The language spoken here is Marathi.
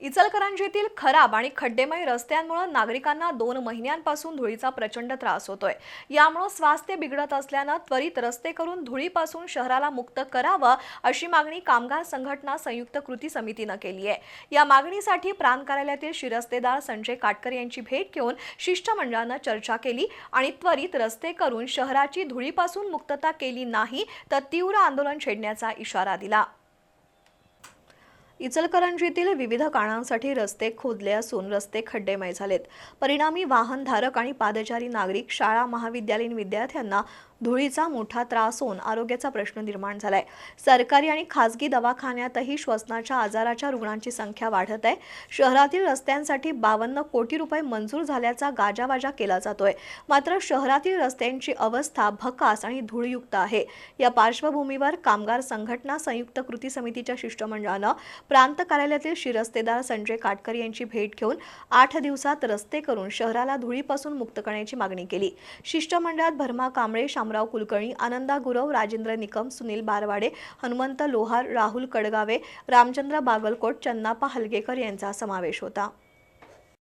इचलकरंजीतील खराब आणि खड्डेमय रस्त्यांमुळे नागरिकांना दोन महिन्यांपासून धुळीचा प्रचंड त्रास होतोय. यामुळे स्वास्थ्य बिघडत असल्यानं त्वरित रस्ते करून धुळीपासून शहराला मुक्त करावं अशी मागणी कामगार संघटना संयुक्त कृती समितीनं केली आहे. या मागणीसाठी प्रांत कार्यालयातील शिरस्तेदार संजय काटकर यांची भेट घेऊन शिष्टमंडळानं चर्चा केली आणि त्वरित रस्ते करून शहराची धुळीपासून मुक्तता केली नाही तर तीव्र आंदोलन छेडण्याचा इशारा दिला. इचलकरंजीतील विविध कारणांसाठी रस्ते खोदले असून रस्ते खड्डेमय झालेत. परिणामी वाहनधारक आणि पादचारी नागरिक शाळा महाविद्यालयीन विद्यार्थ्यांना धुळीचा मोठा त्रास होऊन आरोग्याचा प्रश्न निर्माण झालाय. सरकारी आणि खासगी दवाखान्यातही श्वसनाच्या आजाराच्या रुग्णांची संख्या वाढत आहे. शहरातील रस्त्यांसाठी बावन्न कोटी रुपये मंजूर झाल्याचा गाजावाजा केला जातोय. मात्र शहरातील रस्त्यांची अवस्था भकास आणि धूळयुक्त आहे. या पार्श्वभूमीवर कामगार संघटना संयुक्त कृती समितीच्या शिष्टमंडळानं प्रांत कार्यालयातील शिरस्तेदार संजय काटकर यांची भेट घेऊन आठ दिवसात रस्ते करून शहराला धुळीपासून मुक्त करण्याची मागणी केली. शिष्टमंडळात भरमा कांबळे शामराव कुलकर्णी आनंदा गुरव राजेंद्र निकम सुनील बारवाडे हनुमंत लोहार राहुल कडगावे रामचंद्र बागलकोट चन्नापा हलगेकर यांचा समावेश होता.